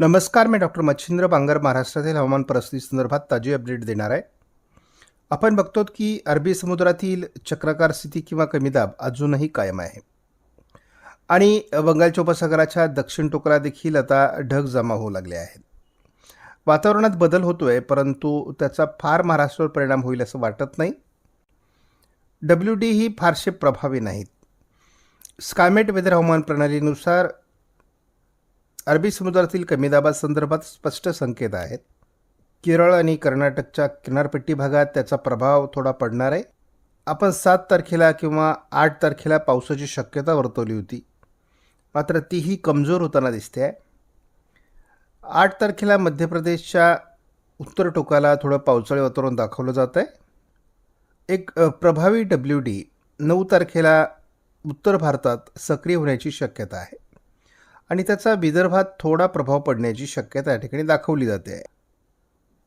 नमस्कार मी डॉक्टर मच्छिंद्र बांगर महाराष्ट्रातील हवामान परिस्थिती संदर्भात ताजी अपडेट देणार आहे. आपण बघतो की अरबी समुद्रातील चक्राकार स्थिती किंवा कमी दाब अजूनही कायम आहे. आणि बंगालच्या उपसागराच्या दक्षिण टोकरा देखील आता ढग जमा होऊ लागले आहेत. वातावरणात बदल होतोय परंतु त्याचा फार महाराष्ट्रावर परिणाम होईल असं वाटत नाही. डब्ल्यू डी ही फारसे प्रभावी नाहीत. स्कायमेट वेदर हवामान प्रणालीनुसार अरबी समुद्रातील कमी दाबासंदर्भात स्पष्ट संकेत आहेत. केरळ आणि कर्नाटकच्या किनारपट्टी भागात त्याचा प्रभाव थोडा पडणार आहे. आपण सात तारखेला किंवा आठ तारखेला पावसाची शक्यता वर्तवली होती. मात्र तीही कमजोर होताना दिसते. आहे आठ तारखेला मध्य प्रदेशच्या उत्तर टोकाला थोडं पावसाळी वातावरण दाखवलं जात आहे एक प्रभावी डब्ल्यू डी नऊ तारखेला उत्तर भारतात सक्रिय होण्याची शक्यता आहे. आणि त्याचा विदर्भात थोडा प्रभाव पडण्याची शक्यता या ठिकाणी दाखवली जाते.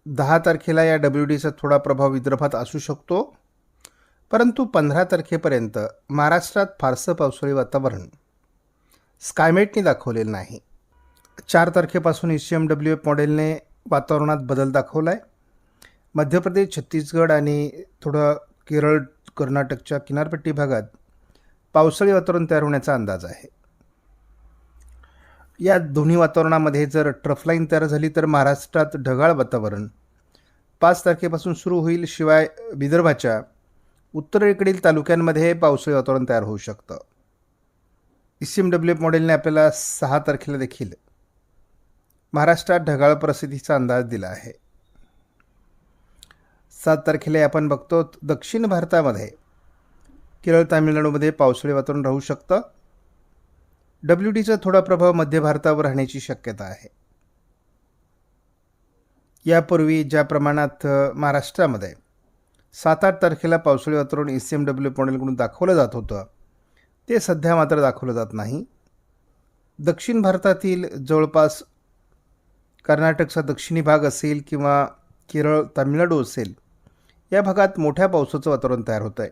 दहा तारखेला या डब्ल्यू डीचा थोडा प्रभाव विदर्भात असू शकतो. परंतु पंधरा तारखेपर्यंत महाराष्ट्रात फारसं पावसाळी वातावरण स्कायमेटने दाखवलेलं नाही. चार तारखेपासून E C M W F मॉडेलने वातावरणात बदल दाखवला आहे मध्य प्रदेश छत्तीसगड आणि थोडं केरळ कर्नाटकच्या किनारपट्टी भागात पावसाळी वातावरण तयार होण्याचा अंदाज आहे. या दोन्ही वातावरणामध्ये जर ट्रफलाईन तयार झाली तर महाराष्ट्रात ढगाळ वातावरण. पाच तारखेपासून सुरू होईल शिवाय विदर्भाच्या. उत्तरेकडील तालुक्यांमध्ये पावसाळी वातावरण तयार होऊ शकतं. E C M W F मॉडेलने आपल्याला सहा तारखेला देखील महाराष्ट्रात ढगाळ परिस्थितीचा अंदाज दिला आहे. सात तारखेला आपण बघतो दक्षिण भारतामध्ये केरळ तामिळनाडूमध्ये पावसाळी वातावरण राहू शकतं. डब्ल्यू डीचा थोडा प्रभाव मध्य भारतावर राहण्याची शक्यता आहे. यापूर्वी ज्या प्रमाणात महाराष्ट्रामध्ये सात आठ तारखेला पावसाळी वातावरण ई सी एम डब्ल्यू मॉडेलकडून दाखवलं जात होतं ते सध्या मात्र दाखवलं जात नाही. दक्षिण भारतातील जवळपास कर्नाटकचा दक्षिणी भाग असेल किंवा केरळ तामिळनाडू असेल या भागात मोठ्या पावसाचं वातावरण तयार होतं आहे